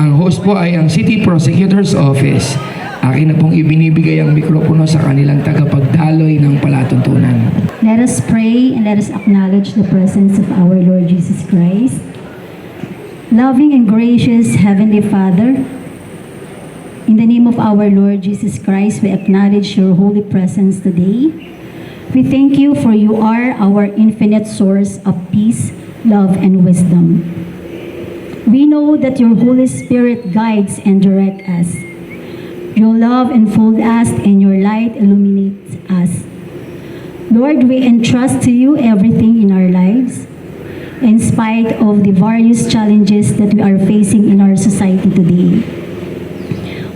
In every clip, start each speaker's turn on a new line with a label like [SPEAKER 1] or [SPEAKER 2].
[SPEAKER 1] Ang host po ay ang City Prosecutor's Office. Akin na pong ibinibigay ang mikropono sa kanilang tagapagdaloy ng palatuntunan.
[SPEAKER 2] Let us pray and let us acknowledge the presence of our Lord Jesus Christ. Loving and gracious Heavenly Father, in the name of our Lord Jesus Christ, we acknowledge your holy presence today. We thank you for you are our infinite source of peace, love, and wisdom. We know that your Holy Spirit guides and directs us. Your love enfolds us and your light illuminates us. Lord, we entrust to you everything in our lives, in spite of the various challenges that we are facing in our society today.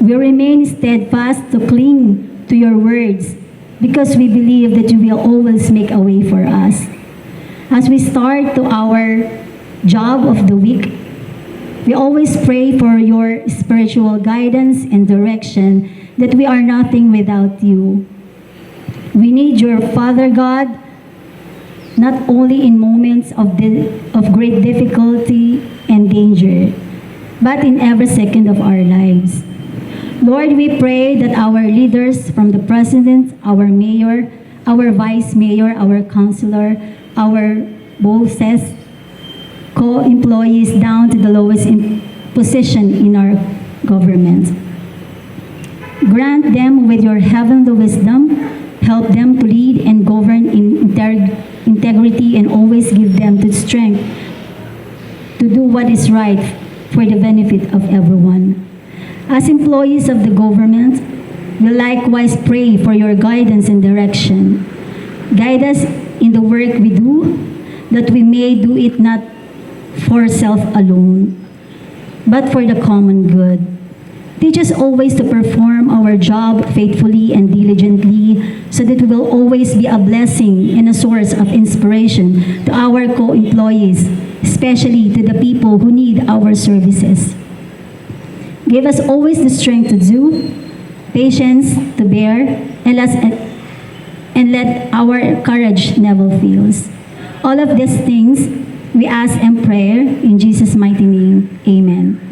[SPEAKER 2] We remain steadfast to cling to your words because we believe that you will always make a way for us. As we start to our job of the week, we always pray for your spiritual guidance and direction that we are nothing without you. We need your Father God, not only in moments of, of great difficulty and danger, but in every second of our lives. Lord, we pray that our leaders from the President, our Mayor, our Vice Mayor, our Councilor, our bosses, co-employees down to the lowest position in our government. Grant them with your heavenly wisdom, help them to lead and govern in integrity and always give them the strength to do what is right for the benefit of everyone. As employees of the government, we likewise pray for your guidance and direction. Guide us in the work we do, that we may do it not for self alone, but for the common good. Teach us always to perform our job faithfully and diligently so that we will always be a blessing and a source of inspiration to our co employees, especially to the people who need our services. Give us always the strength to do, patience to bear, and let, and let our courage never fails. All of these things we ask and pray in Jesus' mighty name. Amen.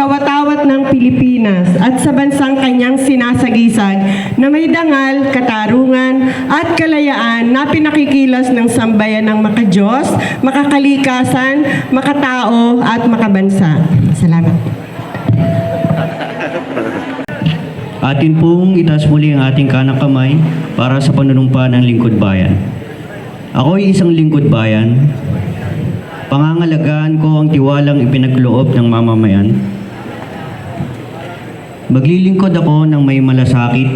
[SPEAKER 3] Sa watawat ng Pilipinas at sa bansang kanyang sinasagisag na may dangal, katarungan at kalayaan na pinakikilos ng sambayan ng makajos, makakalikasan, makatao at makabansa. Salamat.
[SPEAKER 4] Atin pong itaas muli ang ating kanang kamay para sa panunumpa ng lingkod bayan. Ako ay isang lingkod bayan. Pangangalagaan ko ang tiwalang ipinagloob ng mamamayan. Maglilingkod ako ng may malasakit,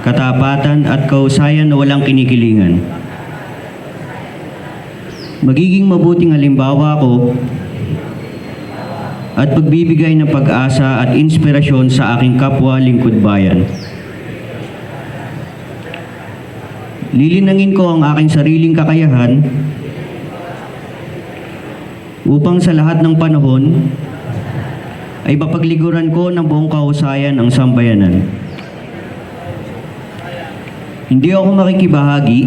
[SPEAKER 4] katapatan at kausayan na walang kinikilingan. Magiging mabuting halimbawa ko at pagbibigay ng pag-asa at inspirasyon sa aking kapwa lingkod bayan. Lilinangin ko ang aking sariling kakayahan upang sa lahat ng panahon ay mapagliguran ko ng buong kahusayan ang sambayanan. Hindi ako makikibahagi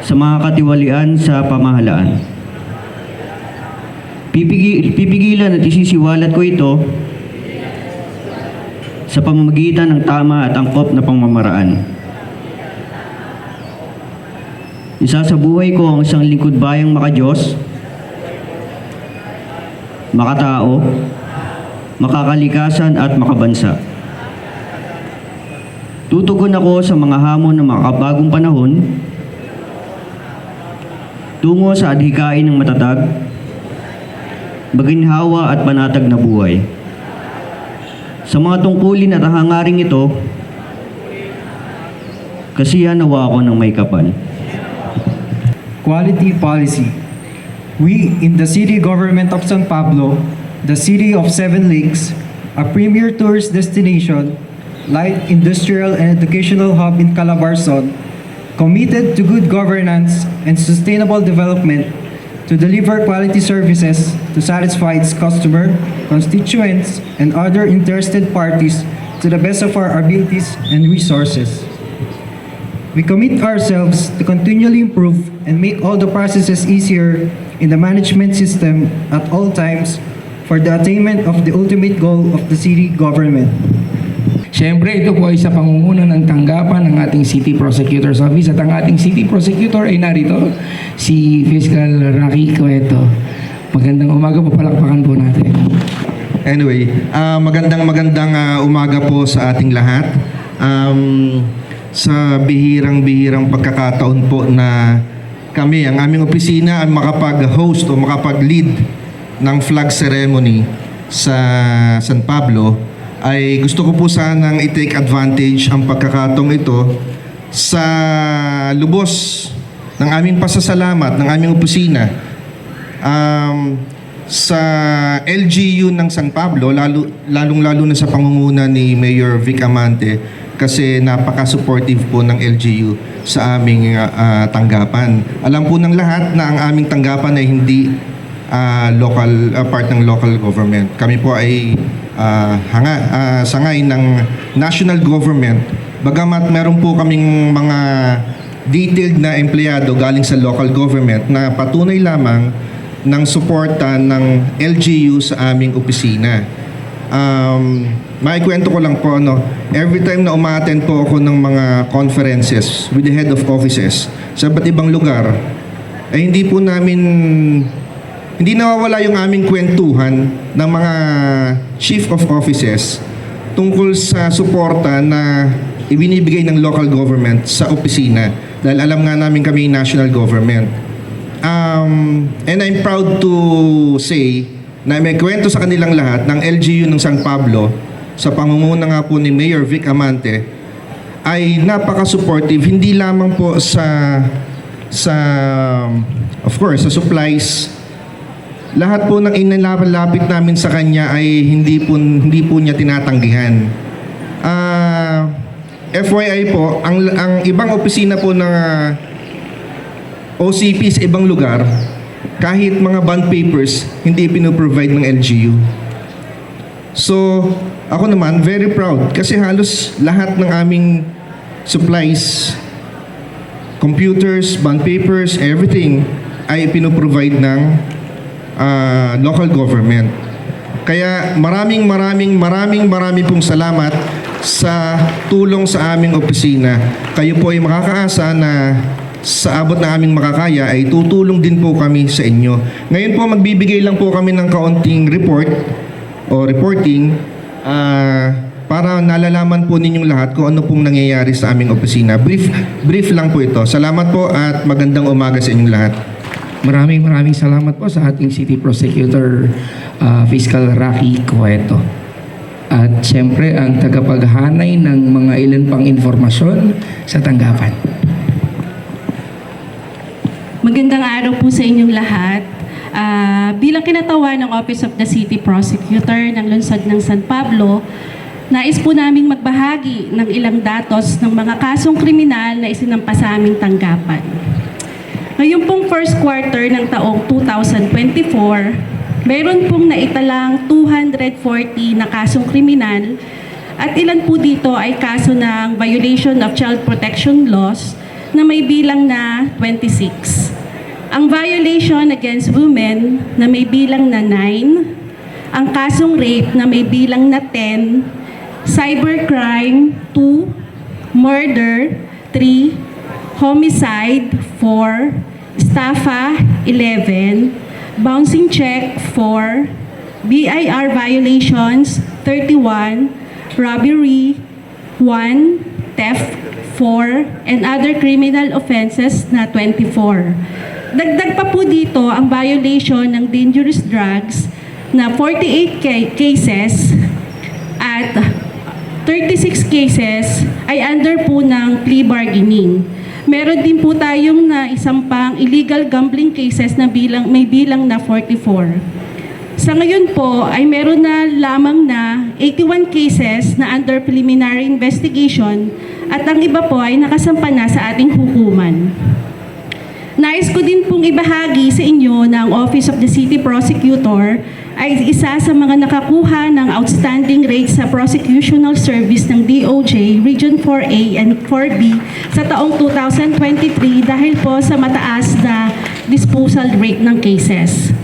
[SPEAKER 4] sa mga katiwalian sa pamahalaan. Pipigi, pipigilan at isisiwalat ko ito sa pamamagitan ng tama at angkop na pamamaraan. Isa sa buhay ko ang isang lingkod bayang makajos, makatao, makakalikasan at makabansa. Tutugon ako sa mga hamon ng makabagong panahon tungo sa adhikain ng matatag, maginhawa at panatag na buhay. Sa mga tungkulin at hangaring ito, kasiya nawa ako ng may kapal.
[SPEAKER 5] Quality policy. We, in the city government of San Pablo, the city of Seven Lakes, a premier tourist destination, light industrial and educational hub in Calabarzon, committed to good governance and sustainable development to deliver quality services to satisfy its customer, constituents, and other interested parties to the best of our abilities and resources. We commit ourselves to continually improve and make all the processes easier in the management system at all times for the attainment of the ultimate goal of the city government.
[SPEAKER 1] Siyempre, ito po ay sa pangunguna ng tanggapan ng ating City Prosecutor's Office at ang ating City Prosecutor ay narito, si Fiscal Rocky Cueto. Magandang umaga po, palakpakan po natin.
[SPEAKER 6] Anyway, ah, magandang magandang ah, umaga po sa ating lahat. Um, sa bihirang-bihirang pagkakataon po na kami, ang aming opisina ay makapag-host o makapag-lead ng flag ceremony sa San Pablo, ay gusto ko po sanang i-take advantage ang pagkakataong ito sa lubos ng aming pasasalamat ng aming opisina um, sa LGU ng San Pablo, lalo, lalong-lalo na sa pangunguna ni Mayor Vic Amante kasi napaka-supportive po ng LGU sa aming ah, ah, tanggapan. Alam po ng lahat na ang aming tanggapan ay hindi ah, local ah, part ng local government. Kami po ay ah, hanga ah, sangay ng national government. Bagamat meron po kaming mga detailed na empleyado galing sa local government na patunay lamang ng suporta ng LGU sa aming opisina. Um, maikwento ko lang po, no, every time na umaten po ako ng mga conferences with the head of offices sa iba't ibang lugar, ay hindi po namin, hindi nawawala yung aming kwentuhan ng mga chief of offices tungkol sa suporta na ibinibigay ng local government sa opisina. Dahil alam nga namin kami national government. Um, and I'm proud to say na may kwento sa kanilang lahat ng LGU ng San Pablo sa pangunguna nga po ni Mayor Vic Amante ay napaka-supportive hindi lamang po sa sa of course sa supplies lahat po ng inilapit namin sa kanya ay hindi po hindi po niya tinatanggihan. Ah FYI po, ang ang ibang opisina po ng ah, OCP sa ibang lugar, kahit mga bond papers, hindi pinoprovide ng LGU. So, ako naman, very proud kasi halos lahat ng aming supplies, computers, bond papers, everything ay pinoprovide ng ah, local government. Kaya maraming maraming maraming maraming pong salamat sa tulong sa aming opisina. Kayo po ay makakaasa na sa abot na aming makakaya ay tutulong din po kami sa inyo. Ngayon po magbibigay lang po kami ng kaunting report o reporting ah, para nalalaman po ninyong lahat kung ano pong nangyayari sa aming opisina. Brief brief lang po ito. Salamat po at magandang umaga sa inyong lahat.
[SPEAKER 1] Maraming maraming salamat po sa ating City Prosecutor ah, Fiscal Rocky Cueto. At siyempre ang tagapaghanay ng mga ilan pang informasyon sa tanggapan.
[SPEAKER 7] Magandang araw po sa inyong lahat. Ah, bilang kinatawa ng Office of the City Prosecutor ng Lungsod ng San Pablo, nais po naming magbahagi ng ilang datos ng mga kasong kriminal na isinampa sa aming tanggapan. Ngayon pong first quarter ng taong 2024, meron pong naitalang 240 na kasong kriminal at ilan po dito ay kaso ng violation of child protection laws na may bilang na 26. Ang violation against women na may bilang na 9, ang kasong rape na may bilang na 10, cybercrime 2, murder 3, homicide 4, estafa 11, bouncing check 4, BIR violations 31, robbery 1, theft 4, and other criminal offenses na 24. Dagdag pa po dito ang violation ng dangerous drugs na 48 ca- cases at 36 cases ay under po ng plea bargaining. Meron din po tayong na isang pang illegal gambling cases na bilang, may bilang na 44. Sa ngayon po ay meron na lamang na 81 cases na under preliminary investigation at ang iba po ay nakasampa na sa ating hukuman. Nais ko din pong ibahagi sa inyo na ang Office of the City Prosecutor ay isa sa mga nakakuha ng outstanding rate sa prosecutional service ng DOJ Region 4A and 4B sa taong 2023 dahil po sa mataas na disposal rate ng cases.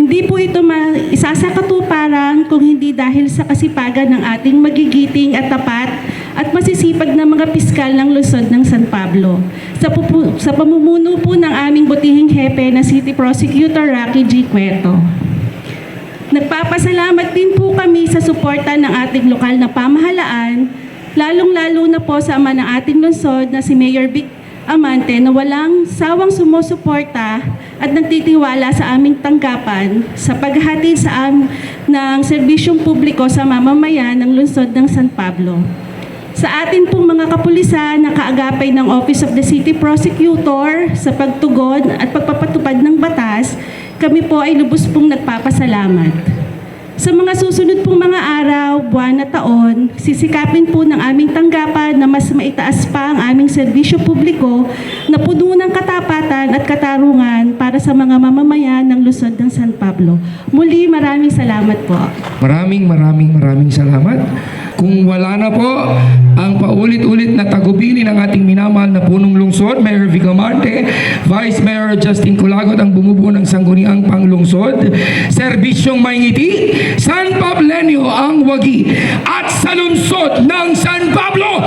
[SPEAKER 7] Hindi po ito ma- isa sa katuparan kung hindi dahil sa kasipagan ng ating magigiting at tapat at masisipag na mga piskal ng lungsod ng San Pablo. Sa, pupu- sa pamumuno po ng aming butihing hepe na City Prosecutor Rocky G. Cueto. Nagpapasalamat din po kami sa suporta ng ating lokal na pamahalaan, lalong-lalo na po sa ama ng ating lungsod na si Mayor Vic Amante na walang sawang sumusuporta at nagtitiwala sa aming tanggapan sa paghatid sa am ng serbisyong publiko sa mamamayan ng lungsod ng San Pablo. Sa atin pong mga kapulisan na kaagapay ng Office of the City Prosecutor sa pagtugon at pagpapatupad ng batas, kami po ay lubos pong nagpapasalamat. Sa mga susunod pong mga araw, buwan at taon, sisikapin po ng aming tanggapan na mas maitaas pa ang aming serbisyo publiko na puno ng katapatan at katarungan para sa mga mamamayan ng Luzon ng San Pablo. Muli, maraming salamat po.
[SPEAKER 1] Maraming maraming maraming salamat. Kung wala na po ang paulit-ulit na tagubili ng ating minamahal na punong lungsod, Mayor Vico Marte, Vice Mayor Justin Culagot ang bumubuo ng sangguniang panglungsod, serbisyong may ngiti, San Pablenyo ang wagi at sa lungsod ng San Pablo